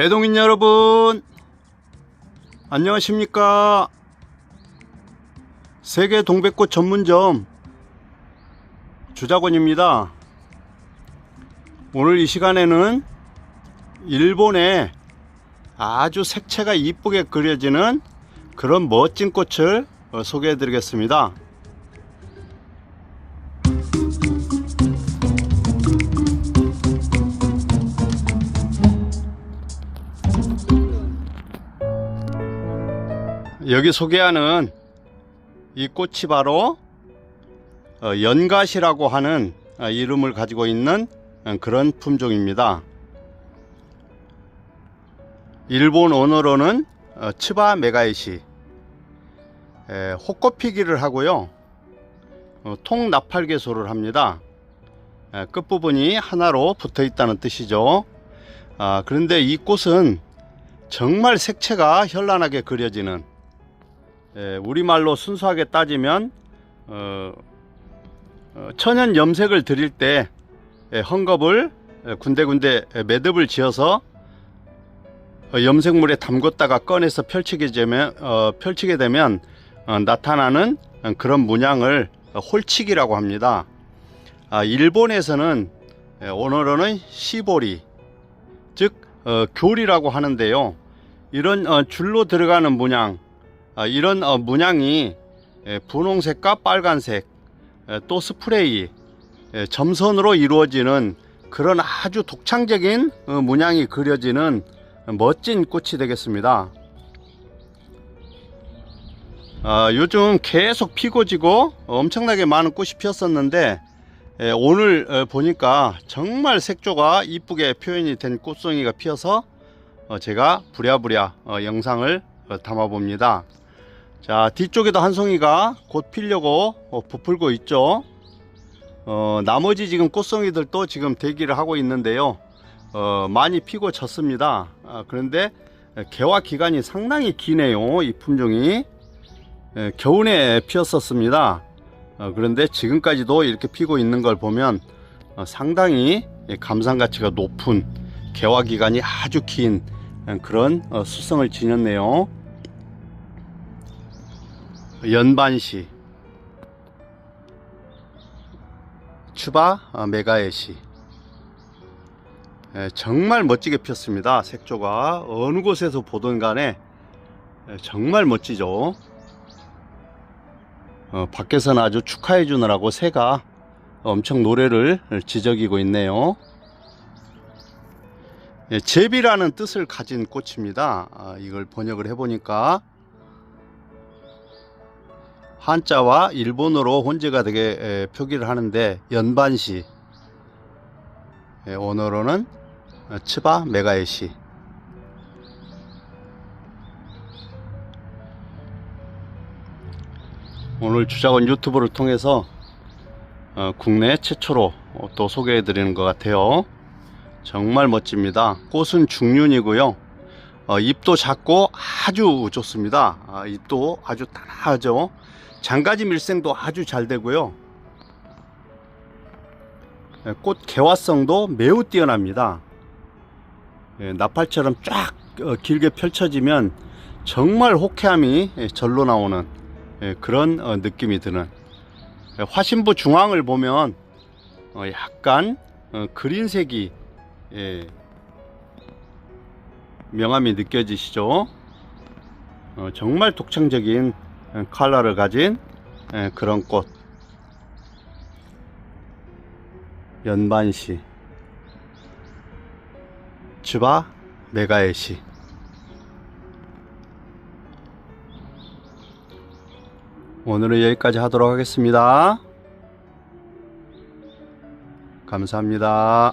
애동인 여러분 안녕하십니까? 세계 동백꽃 전문점 주작원입니다. 오늘 이 시간에는 일본의 아주 색채가 이쁘게 그려지는 그런 멋진 꽃을 어, 소개해 드리겠습니다 여기 소개하는 이 꽃이 바로 어, 연가시라고 하는 어, 이름을 가지고 있는 어, 그런 품종입니다. 일본 언어로는 어, 츠바 메가이시 에, 호꽃피기를 하고요. 어, 통나팔개소를 합니다. 에, 끝부분이 하나로 붙어 있다는 뜻이죠. 아, 그런데 이 꽃은 정말 색채가 현란하게 그려지는 예, 우리말로 순수하게 따지면 어, 어, 천연 염색을 드릴 때 예, 헝겊을 예, 군데군데 예, 매듭을 지어서 어, 염색물에 담궜다가 꺼내서 펼치게 되면, 어, 펼치게 되면 어, 나타나는 어, 그런 문양을 어, 홀치기라고 합니다. 아, 일본에서는 예, 오늘은 시보리 즉 어, 교리라고 하는데요. 이런 어, 줄로 들어가는 문양 아, 이런 어, 문양이 에, 분홍색과 빨간색 에, 또 스프레이 에, 점선으로 이루어지는 그런 아주 독창적인 어, 문양이 그려지는 멋진 꽃이 되겠습니다. 아, 요즘 계속 피고 지고 엄청나게 많은 꽃이 피었었는데 에, 오늘 어, 보니까 정말 색조가 이쁘게 표현이 된 꽃송이가 피어서 어, 제가 부랴부랴 어, 영상을 어, 담아 봅니다. 자 뒤쪽에도 한 송이가 곧 피려고 어, 부풀고 있죠. 어, 나머지 지금 꽃송이들도 지금 대기를 하고 있는데요. 어, 많이 피고 졌습니다. 아, 그런데 개화 기간이 상당히 기네요 이 품종이. 에, 겨울에 피었었습니다. 어, 그런데 지금까지도 이렇게 피고 있는 걸 보면 어, 상당히 예, 감상 가치가 높은 개화 기간이 아주 긴 어, 그런 어, 수성을 지녔네요 연반시 추바 아, 메가에시. 에, 정말 멋지게 피었습니다 색조가. 어느 곳에서 보던 간에 에, 정말 멋지죠. 어, 밖에서는 아주 축하해 주느라고 새가 엄청 노래를 지저귀고 있네요. 예, 제비라는 뜻을 가진 꽃입니다. 아, 이걸 번역을 해보니까 한자와 일본어로 혼재가 되게 에, 표기를 하는데 연반시. 어, 츠바 메가에시. 오늘 주작원 유튜브를 통해서 어, 국내 최초로 어, 또 소개해 드리는 것 같아요. 정말 멋집니다. 꽃은 중륜이고요. 어, 잎도 작고 아주 좋습니다. 아, 잎도 아주 단아하죠 장가지 밀생도 아주 잘 되고요. 예, 꽃 개화성도 매우 뛰어납니다. 예, 나팔처럼 쫙 어, 길게 펼쳐지면 정말 호쾌함이 예, 절로 나오는 예, 그런 어, 느낌이 드는 예, 화신부 중앙을 보면 어, 약간 어, 그린색이 예, 명암이 느껴지시죠? 어, 정말 독창적인 어, 컬러를 가진 예, 그런 꽃 연반시 츠바 메가에시 오늘은 여기까지 하도록 하겠습니다. 감사합니다.